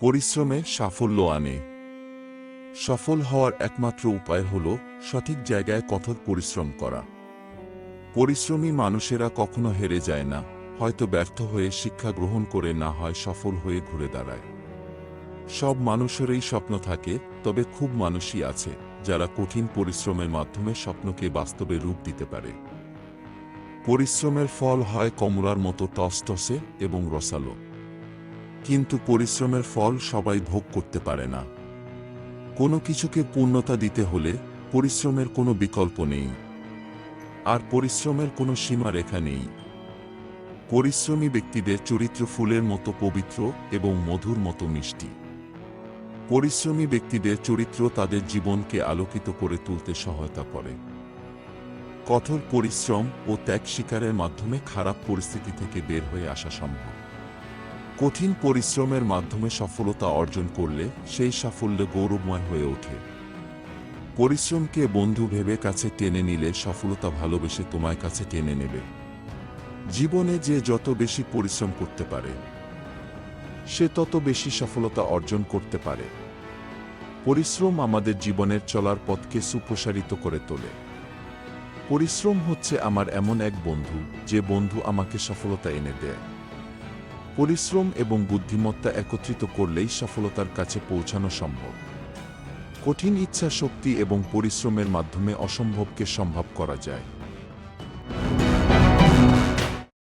পরিশ্রমে সাফল্য আনে। সফল হওয়ার একমাত্র উপায় হল সঠিক জায়গায় কঠোর পরিশ্রম করা। পরিশ্রমী মানুষেরা কখনো হেরে যায় না, হয়তো ব্যর্থ হয়ে শিক্ষা গ্রহণ করে না হয় সফল হয়ে ঘুরে দাঁড়ায়। সব মানুষেরই স্বপ্ন থাকে, তবে খুব মানুষই আছে, যারা কঠিন পরিশ্রমের মাধ্যমে স্বপ্নকে বাস্তবে রূপ দিতে পারে। পরিশ্রমের ফল হয় কমলার মতো টসটসে এবং রসালো। কিন্তু পরিশ্রমের ফল সবাই ভোগ করতে পারে না। কোনো কিছুকে পূর্ণতা দিতে হলে পরিশ্রমের কোনো বিকল্প নেই। আর পরিশ্রমের কোনো সীমারেখা নেই। পরিশ্রমী ব্যক্তিদের চরিত্র ফুলের মতো পবিত্র এবং মধুর মতো মিষ্টি। পরিশ্রমী ব্যক্তিদের চরিত্র তাদের জীবনকে আলোকিত করে তুলতে সহায়তা করে। কঠোর পরিশ্রম ও ত্যাগ শিকারের মাধ্যমে খারাপ পরিস্থিতি থেকে বের হয়ে আসা সম্ভব। কঠিন পরিশ্রমের মাধ্যমে সফলতা অর্জন করলে সেই সাফল্য গৌরবময় হয়ে ওঠে। পরিশ্রমকে বন্ধু ভেবে কাছে টেনে নিলে সফলতা ভালোবেসে তোমায় কাছে টেনে নেবে। জীবনে যে যত বেশি পরিশ্রম করতে পারে, সে তত বেশি সফলতা অর্জন করতে পারে। পরিশ্রম আমাদের জীবনের চলার পথকে সুপ্রসারিত করে তোলে। পরিশ্রম হচ্ছে আমার এমন এক বন্ধু, যে বন্ধু আমাকে সফলতা এনে দেয়। পরিশ্রম এবং বুদ্ধিমত্তা একত্রিত করলেই সফলতার কাছে পৌঁছানো সম্ভব। কঠিন ইচ্ছা শক্তি এবং পরিশ্রমের মাধ্যমে অসম্ভবকে সম্ভব করা যায়।